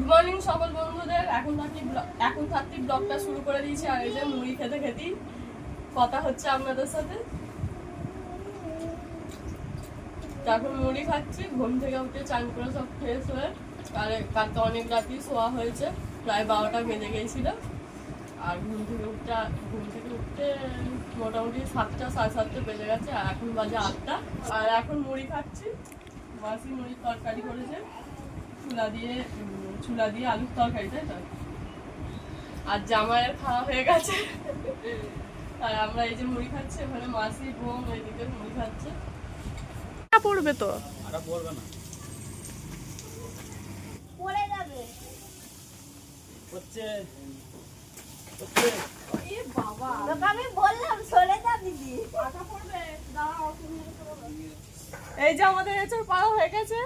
Good morning সকল বন্ধুদের। এখন থাকি এখন থাকতে ব্লগটা শুরু করে দিয়েছি, আর এই যে মুড়ি খেতে খেতেই কথা হচ্ছে আপনাদের সাথে। এখন মুড়ি খাচ্ছি, ঘুম থেকে উঠে চান করে সব ফ্রেশ হয়ে আর কালকে অনেক রাতেই শোয়া হয়েছে, প্রায় বারোটা বেজে গিয়েছিল আর ঘুম থেকে উঠতে ঘুম থেকে উঠতে মোটামুটি সাতটা, সাড়ে সাতটা বেজে গেছে, আর এখন বাজে আটটা। আর এখন মুড়ি খাচ্ছি। মাসি মুড়ির তরকারি করেছে। চুলা দিয়ে চুলা দিয়ে আলুর তরকারি তাই তো? আর জামাইয়ের খাওয়া হয়ে গেছে। আর আমরা এই যে মুড়ি খাচ্ছি ওখানে মাসি বোন ওইদিকে মুড়ি খাচ্ছে। পড়বে তো? পড়বে না? পড়ে যাবে। হচ্ছে হচ্ছে। বাবা। আমি বললাম সরে যা দিদি এই যে আমাদের এঁচড় পাড়া হয়ে গেছে।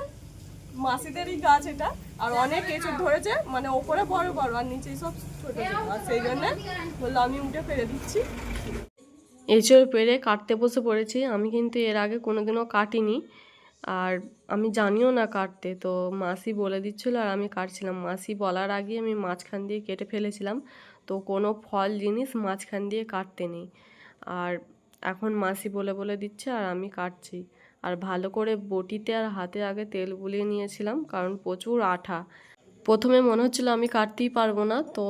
মাসিদেরই গাছ এটা, আর অনেক এঁচড় ধরেছে মানে ওপরে বড় বড়, আর নিচে সব ছোট সেই জন্য বলল, আমি উঠে ফেলে দিচ্ছি। এঁচড় পেরে কাটতে বসে পড়েছি। আমি কিন্তু এর আগে কোনোদিনও কাটিনি, আর আমি জানিও না কাটতে। তো মাসি বলে দিচ্ছিল, আর আমি কাটছিলাম। মাসি বলার আগে আমি মাঝখান দিয়ে কেটে ফেলেছিলাম। তো কোনো ফল, জিনিস মাঝখান দিয়ে কাটতে নেই। আর এখন মাসি বলে বলে দিচ্ছে, আর আমি কাটছি। আর ভালো করে বটিতে আর হাতে আগে তেল বুলিয়ে নিয়েছিলাম কারণ প্রচুর আঠা। প্রথমে মনে হচ্ছিল আমি কাটতেই পারব না তো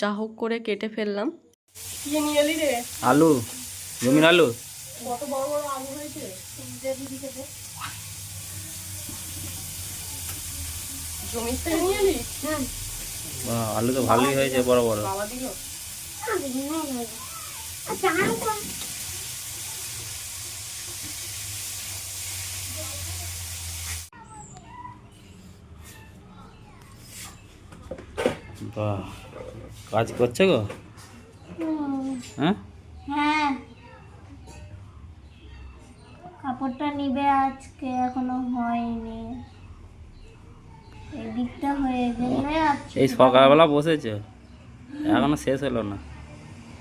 যা হোক করে কেটে ফেললাম। আলু জমির আলু? কত বড় বড় আলু হয়েছে? জমির থেকে নিয়ে এলি? বাহ, আলু তো ভালোই হয়েছে বড় বড়। বাহ কাজ করছে গো? হ্যাঁ? হ্যাঁ। কাপড়টা নিবে আজকে এখনও হয়নি। এই দিকটা হয়ে গেলে এই সকালবেলা বসেছে? এখনও শেষ হলো না?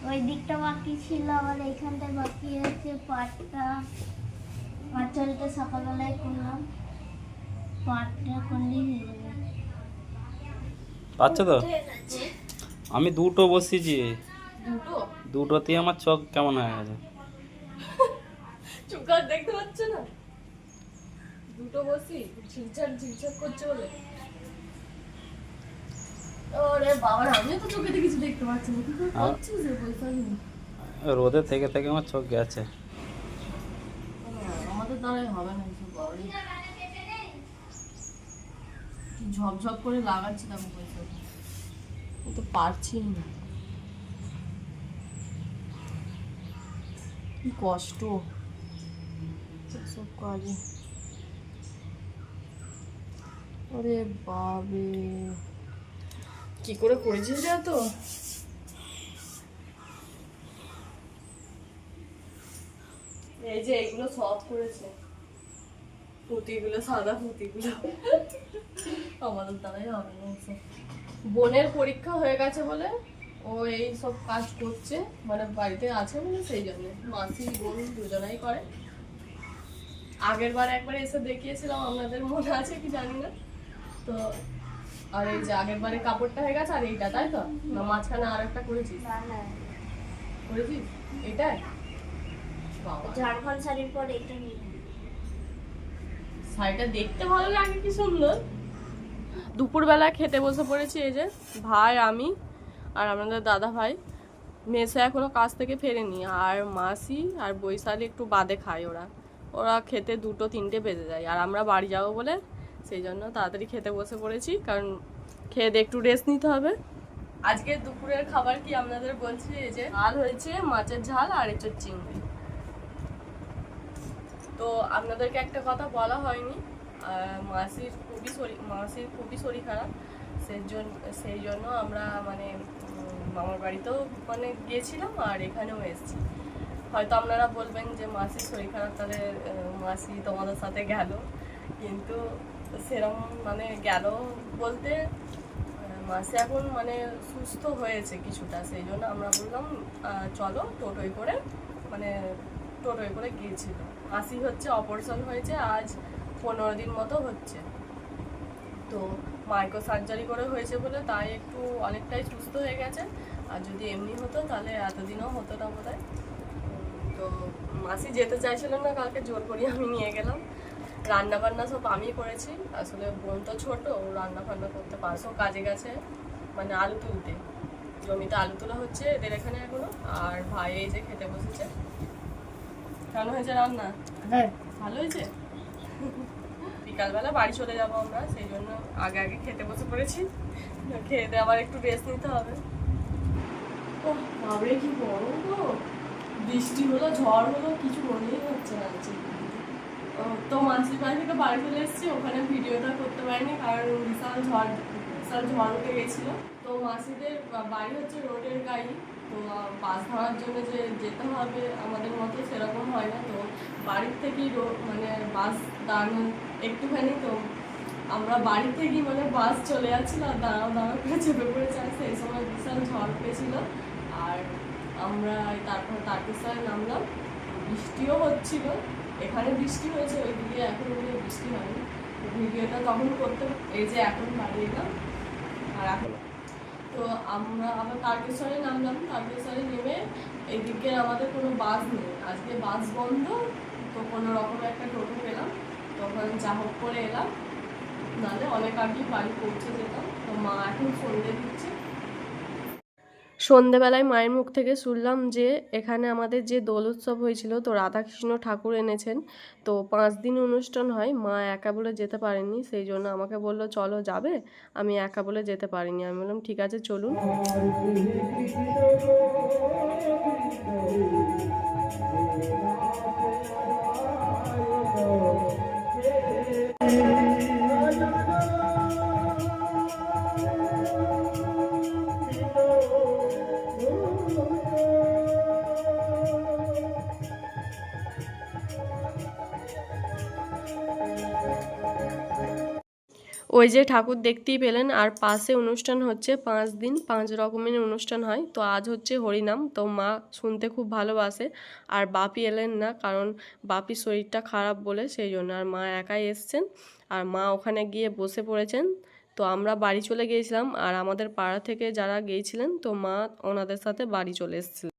ওই দিকটা বাকি ছিল আবার এইখানটায় বাকি আছে পাটটা। পাঁচালটা সকালবেলায় করলাম। পাটটা করলেই হয়ে যাবে পাচ্ছ তো? আমি দুটো বসিয়েছি। দুটো? দুটোতেই আমার চোখ কেমন হয়ে গেছে। দেখতে পাচ্ছ না? দুটো বসি ঝিকঝাক ঝিকঝাক করছে বলে। ওরে বাবা আমিও তো চোখে কিছু দেখতে পাচ্ছি না। করছিস রে রোদে থেকে থেকে আমার চোখ গেছে। আমাদের দ্বারাই হবে না কিছু বাবারে। কি ঝপঝপ করে লাগাচ্ছি বৈশাখী আমি তো পারছি না। কি কষ্ট। সব কাজে। ওরে বাবে কি করে করেছিস রে তো এই যে এগুলো সব করেছে। পুঁতিগুলো, সাদা পুঁতিগুলো। আমাদের দ্বারাই হবে বোনের পরীক্ষা হয়ে গেছে বলে ও এই সব কাজ করছে মানে বাড়িতে আছে বলে সেই জন্য। মাসি বোন দুজনাই করে। আগের বার একবার এসে দেখিয়েছিলাম আপনাদের মনে আছে কি জানি না। তো আর এই যে আগের বারে কাপড়টা হয়ে গেছে আর এইটা তাই তো? না মাঝখানে আর একটা করেছিস? করেছিস? এটাই বাবা। ঝাড়খণ্ড শাড়ির পর এটা শাড়িটা দেখতে ভালো লাগে কি সুন্দর। দুপুরবেলা খেতে বসে পড়েছি এই যে, ভাই, আমি আর আমাদের দাদা ভাই। মেসে এখনও কাজ থেকে ফেরেনি, আর মাসি আর বৈশালী একটু বাদে খায় ওরা। ওরা খেতে দুটো, তিনটে বেজে যায়, আর আমরা বাড়ি যাব বলে সেই জন্য তাড়াতাড়ি খেতে বসে পড়েছি, কারণ খেয়ে দিয়ে একটু রেস্ট নিতে হবে। আজকে দুপুরের খাবার কি আপনাদের বলছি, এই যে ঝাল হয়েছে, মাছের ঝাল আর এঁচোর চিংড়ি। তো আপনাদেরকে একটা কথা বলা হয়নি আহ, মাসির খুবই শরীর মাসির খুবই শরীর খারাপ। সেই জন্য সেই জন্য আমরা মানে মামার বাড়িতেও মানে গিয়েছিলাম আর এখানেও এসেছি। হয়তো আপনারা বলবেন যে মাসির শরীর খারাপ তাহলে মাসি তোমাদের সাথে গেল। কিন্তু সেরকম মানে গেল বলতে মাসি এখন মানে সুস্থ হয়েছে কিছুটা। সেই জন্য আমরা বললাম চলো টোটোয় করে মানে টোটোয় করে গিয়েছিল। মাসি হচ্ছে অপারেশন হয়েছে আজ পনেরো দিন মতো হচ্ছে। তো মাইক্রো সার্জারি করে হয়েছে বলে তাই একটু অনেকটাই সুস্থ হয়ে গেছে। আর যদি এমনি হতো তাহলে এতদিনও হতো না বোধ তো মাসি যেতে চাইছিল না কালকে জোর করি আমি নিয়ে গেলাম। রান্না বান্না সব আমি করেছি। আসলে বোন তো ছোটো ও রান্না বান্না করতে পারছ কাজে গেছে মানে আলু তুলতে। জমিতে আলু তোলা হচ্ছে এদের এখানে এখনও আর ভাই এই যে খেতে বসেছে। কেমন হয়েছে রান্না? হ্যাঁ। ভালো হয়েছে? বিকালবেলা বাড়ি চলে যাব আমরা, সেই জন্য আগে আগে খেতে বসে পড়েছি। খেয়ে দিয়ে আবার একটু রেস্ট নিতে হবে। ও বাবরে কি গরম গো। বৃষ্টি হলো, ঝড় হলো, কিছু মনেই হচ্ছে না তো মাসির বাড়ি থেকে বাড়ি চলে এসেছি, ওখানে ভিডিওটা করতে পারিনি, কারণ বিশাল ঝড় বিশাল ঝড় উঠে গেছিল। তো মাসিদের বাড়ি হচ্ছে রোডের গাড়ি, তো বাস ধরার জন্য যে যেতে হবে আমাদের মতো সেরকম হয় না। তো বাড়ির থেকেই রো- মানে বাস দাঁড়ানো একটুখানি তো। আমরা বাড়ি থেকেই মানে বাস চলে যাচ্ছিল, আর দাঁড়াও দাঁড়াও করে চেপে পড়ে আর এই সময় বিশাল ঝড় উঠেছিল, আর আমরা তারপর তারকেশ্বরে নামলাম। বৃষ্টিও হচ্ছিল। এখানে বৃষ্টি হয়েছে, ওইদিকে এখন ওদিকে বৃষ্টি হয়নি। ভিডিওটা তখন করতে এই যে এখন বাড়ি এলাম আর এখন তো আমরা আবার তারকেশ্বরে নামলাম। তারকেশ্বরে নেমে এদিকে আমাদের কোনো বাস নেই। আজকে বাস বন্ধ, তো কোনো রকম একটা টোটো পেলাম। তখন যা হোক করে এলাম। নাহলে অনেক আগেই বাড়ি পৌঁছে যেতাম। তো মা এখন সন্ধে দিচ্ছে। সন্ধেবেলায় মায়ের মুখ থেকে শুনলাম যে এখানে আমাদের যে দোল উৎসব হয়েছিল তো রাধাকৃষ্ণ ঠাকুর এনেছেন। তো পাঁচ দিন অনুষ্ঠান হয় মা একা বলে যেতে পারেনি সেই জন্য আমাকে বলল চলো যাবে? আমি একা বলে যেতে পারিনি। আমি বললাম ঠিক আছে চলুন। ওই যে ঠাকুর দেখতেই পেলেন, আর পাশে অনুষ্ঠান হচ্ছে পাঁচ দিন, পাঁচ রকমের অনুষ্ঠান হয়। তো আজ হচ্ছে হরিনাম, তো মা শুনতে খুব ভালোবাসে, আর বাপি এলেন না, কারণ বাপির শরীরটা খারাপ বলে সেই জন্য। আর মা একাই এসছেন, আর মা ওখানে গিয়ে বসে পড়েছেন। তো আমরা বাড়ি চলে গিয়েছিলাম, আর আমাদের পাড়া থেকে যারা গিয়েছিলেন, তো মা ওনাদের সাথে বাড়ি চলে এসেছিলেন